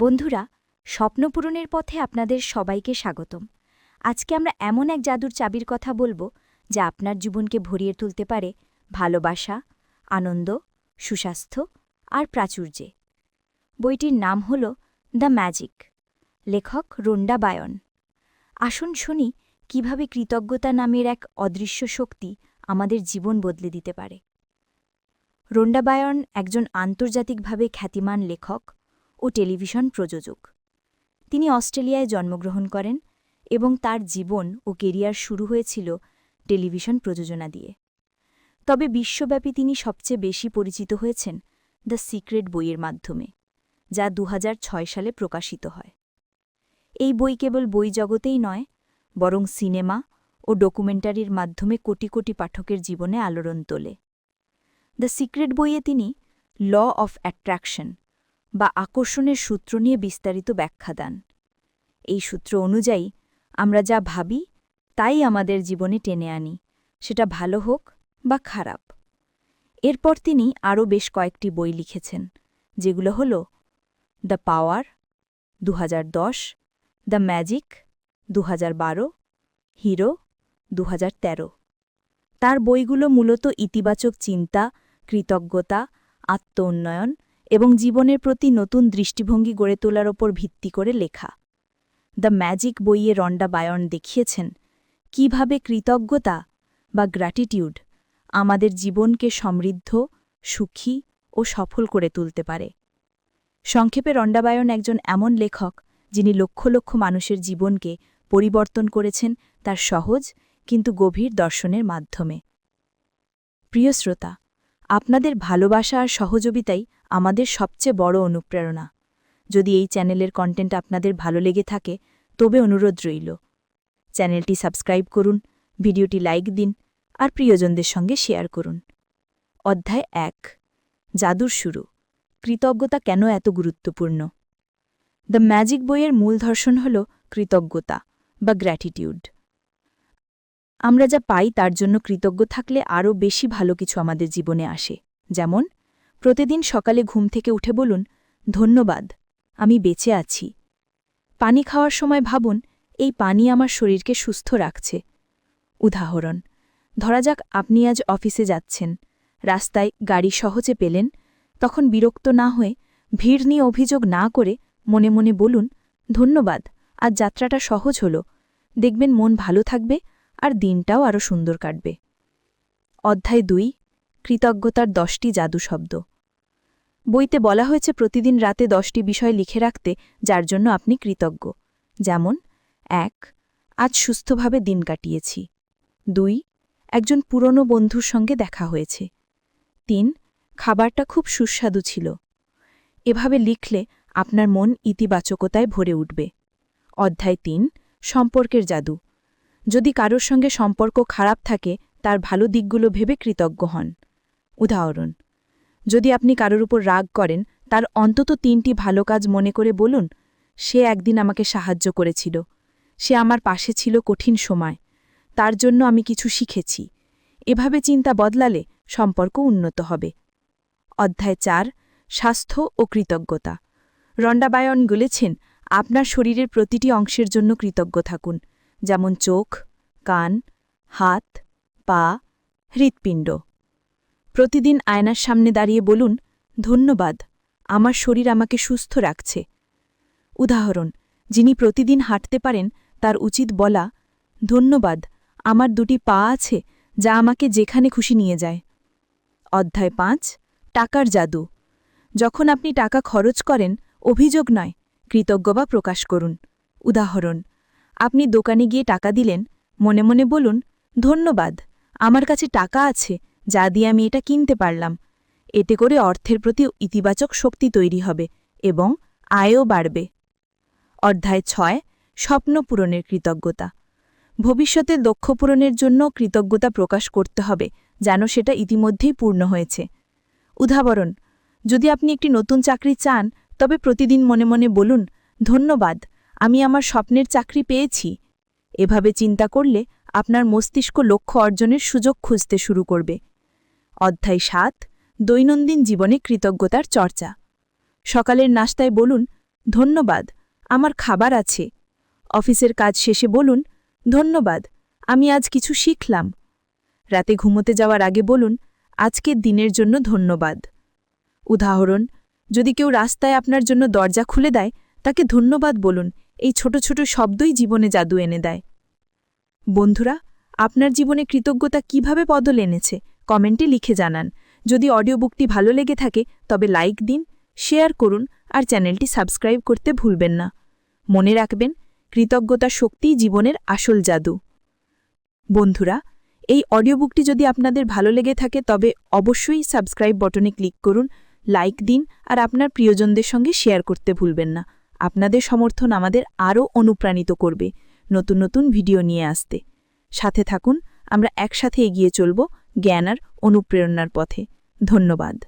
বন্ধুরা, স্বপ্নপূরণের পথে আপনাদের সবাইকে স্বাগতম। আজকে আমরা এমন এক জাদুর চাবির কথা বলব, যা আপনার জীবনকে ভরিয়ে তুলতে পারে ভালোবাসা, আনন্দ, সুস্বাস্থ্য আর প্রাচুর্যে। বইটির নাম হল দ্য ম্যাজিক, লেখক রোন্ডা বায়ন। আসুন শুনি, কীভাবে কৃতজ্ঞতা নামের এক অদৃশ্য শক্তি আমাদের জীবন বদলে দিতে পারে। রোন্ডা বায়ন একজন আন্তর্জাতিকভাবে খ্যাতিমান লেখক ও টেলিভিশন প্রযোজক। তিনি অস্ট্রেলিয়ায় জন্মগ্রহণ করেন এবং তার জীবন ও কেরিয়ার শুরু হয়েছিল টেলিভিশন প্রযোজনা দিয়ে। তবে বিশ্বব্যাপী তিনি সবচেয়ে বেশি পরিচিত হয়েছেন দ্য সিক্রেট বইয়ের মাধ্যমে, যা দু হাজার ছয় সালে প্রকাশিত হয়। এই বই কেবল বই জগতেই নয়, বরং সিনেমা ও ডকুমেন্টারির মাধ্যমে কোটি কোটি পাঠকের জীবনে আলোড়ন তোলে। দ্য সিক্রেট বইয়ে তিনি ল অফ অ্যাট্রাকশন বা আকর্ষণের সূত্র নিয়ে বিস্তারিত ব্যাখ্যা দেন। এই সূত্র অনুযায়ী, আমরা যা ভাবি, তাই আমাদের জীবনে টেনে আনি, সেটা ভালো হোক বা খারাপ। এরপর তিনি আরও বেশ কয়েকটি বই লিখেছেন, যেগুলো হল, দ্য পাওয়ার দু হাজার দশ, দ্য ম্যাজিক দু হাজার বারো, হিরো দু হাজার তেরো। তার বইগুলো মূলত ইতিবাচক চিন্তা, কৃতজ্ঞতা আত্ম উন্নয়ন এবং জীবনের প্রতি নতুন দৃষ্টিভঙ্গি গড়ে তোলার ওপর ভিত্তি করে লেখা। দ্য ম্যাজিক বইয়ে রন্ডা বায়ন দেখিয়েছেন, কীভাবে কৃতজ্ঞতা বা গ্র্যাটিটিউড আমাদের জীবনকে সমৃদ্ধ, সুখী ও সফল করে তুলতে পারে। সংক্ষেপে রণ্ডাবায়ন একজন এমন লেখক, যিনি লক্ষ লক্ষ মানুষের জীবনকে পরিবর্তন করেছেন তার সহজ কিন্তু গভীর দর্শনের মাধ্যমে। প্রিয় শ্রোতা আপনাদের ভালোবাসা আর সহযোগিতাই আমাদের সবচেয়ে বড় অনুপ্রেরণা। যদি এই চ্যানেলের কন্টেন্ট আপনাদের ভালো লেগে থাকে, তবে অনুরোধ রইল। চ্যানেলটি সাবস্ক্রাইব করুন, ভিডিওটি লাইক দিন, আর প্রিয়জনদের সঙ্গে শেয়ার করুন। অধ্যায় এক। জাদুর শুরু। কৃতজ্ঞতা কেন এত গুরুত্বপূর্ণ? দ্য ম্যাজিক বইয়ের মূল ধর্ষণ হল কৃতজ্ঞতা বা গ্র্যাটিটিউড আমরা যা পাই তার জন্য কৃতজ্ঞ থাকলে আরও বেশি ভালো কিছু আমাদের জীবনে আসে। যেমন, প্রতিদিন সকালে ঘুম থেকে উঠে বলুন, ধন্যবাদ, আমি বেঁচে আছি। পানি খাওয়ার সময় ভাবুন, এই পানি আমার শরীরকে সুস্থ রাখছে। উদাহরণ, ধরা যাক আপনি আজ অফিসে যাচ্ছেন, রাস্তায় গাড়ি সহজে পেলেন, তখন বিরক্ত না হয়ে ভিড় নিয়ে অভিযোগ না করে মনে মনে বলুন, ধন্যবাদ, আজ যাত্রাটা সহজ হল, দেখবেন মন ভালো থাকবে আর দিনটাও আরও সুন্দর কাটবে। অধ্যায় দুই, কৃতজ্ঞতার দশটি জাদু শব্দ। বইতে বলা হয়েছে প্রতিদিন রাতে দশটি বিষয় লিখে রাখতে যার জন্য আপনি কৃতজ্ঞ। যেমন, এক, আজ সুস্থভাবে দিন কাটিয়েছি। দুই, একজন পুরনো বন্ধুর সঙ্গে দেখা হয়েছে। তিন, খাবারটা খুব সুস্বাদু ছিল। এভাবে লিখলে আপনার মন ইতিবাচকতায় ভরে উঠবে। অধ্যায় তিন, সম্পর্কের জাদু। যদি কারোর সঙ্গে সম্পর্ক খারাপ থাকে, তার ভালো দিকগুলো ভেবে কৃতজ্ঞ হন। উদাহরণ, যদি আপনি কারোর উপর রাগ করেন, তার অন্তত তিনটি ভালো কাজ মনে করে বলুন, সে একদিন আমাকে সাহায্য করেছিল। সে আমার পাশে ছিল কঠিন সময়। তার জন্য আমি কিছু শিখেছি। এভাবে চিন্তা বদলালে সম্পর্ক উন্নত হবে। অধ্যায় চার, স্বাস্থ্য ও কৃতজ্ঞতা। রন্ডাবায়ন বলেছেন, আপনার শরীরের প্রতিটি অংশের জন্য কৃতজ্ঞ থাকুন। যেমন চোখ, কান, হাত, পা, হৃৎপিণ্ড। প্রতিদিন আয়নার সামনে দাঁড়িয়ে বলুন, ধন্যবাদ, আমার শরীর আমাকে সুস্থ রাখছে। উদাহরণ, যিনি প্রতিদিন হাঁটতে পারেন, তার উচিত বলা, ধন্যবাদ, আমার দুটি পা আছে, যা আমাকে যেখানে খুশি নিয়ে যায়। অধ্যায় পাঁচ, টাকার জাদু। যখন আপনি টাকা খরচ করেন, অভিযোগ নয় কৃতজ্ঞবা প্রকাশ করুন। উদাহরণ আপনি দোকানে গিয়ে টাকা দিলেন, মনে মনে বলুন, ধন্যবাদ, আমার কাছে টাকা আছে, যা দিয়ে আমি এটা কিনতে পারলাম। এতে করে অর্থের প্রতি ইতিবাচক শক্তি তৈরি হবে এবং আয়ও বাড়বে। অধ্যায় ছয়, স্বপ্ন পূরণের কৃতজ্ঞতা। ভবিষ্যতে লক্ষ্য পূরণের জন্য কৃতজ্ঞতা প্রকাশ করতে হবে, যেন সেটা ইতিমধ্যেই পূর্ণ হয়েছে। উদাহরণ, যদি আপনি একটি নতুন চাকরি চান, তবে প্রতিদিন মনে মনে বলুন, ধন্যবাদ আমি আমার স্বপ্নের চাকরি পেয়েছি। এভাবে চিন্তা করলে আপনার মস্তিষ্ক লক্ষ্য অর্জনের সুযোগ খুঁজতে শুরু করবে। অধ্যায় সাত, দৈনন্দিন জীবনে কৃতজ্ঞতার চর্চা। সকালের নাস্তায় বলুন, ধন্যবাদ, আমার খাবার আছে। অফিসের কাজ শেষে বলুন, ধন্যবাদ, আমি আজ কিছু শিখলাম। রাতে ঘুমোতে যাওয়ার আগে বলুন, আজকের দিনের জন্য ধন্যবাদ। উদাহরণ, যদি কেউ রাস্তায় আপনার জন্য দরজা খুলে দেয়, তাকে ধন্যবাদ বলুন। এই ছোট ছোট শব্দই জীবনে জাদু এনে দেয়। বন্ধুরা, আপনার জীবনে কৃতজ্ঞতা কীভাবে বদল এনেছে, কমেন্টে লিখে জানান। যদি অডিও বুকটি ভালো লেগে থাকে, তবে লাইক দিন, শেয়ার করুন আর চ্যানেলটি সাবস্ক্রাইব করতে ভুলবেন না। মনে রাখবেন, কৃতজ্ঞতা শক্তিই জীবনের আসল জাদু। বন্ধুরা, এই অডিও বুকটি যদি আপনাদের ভালো লেগে থাকে, তবে অবশ্যই সাবস্ক্রাইব বটনে ক্লিক করুন, লাইক দিন আর আপনার প্রিয়জনদের সঙ্গে শেয়ার করতে ভুলবেন না। আপনাদের সমর্থন আমাদের আরও অনুপ্রাণিত করবে। নতুন নতুন ভিডিও নিয়ে আসতে। সাথে থাকুন, আমরা একসাথে এগিয়ে চলব জ্ঞান আর অনুপ্রেরণার পথে। ধন্যবাদ।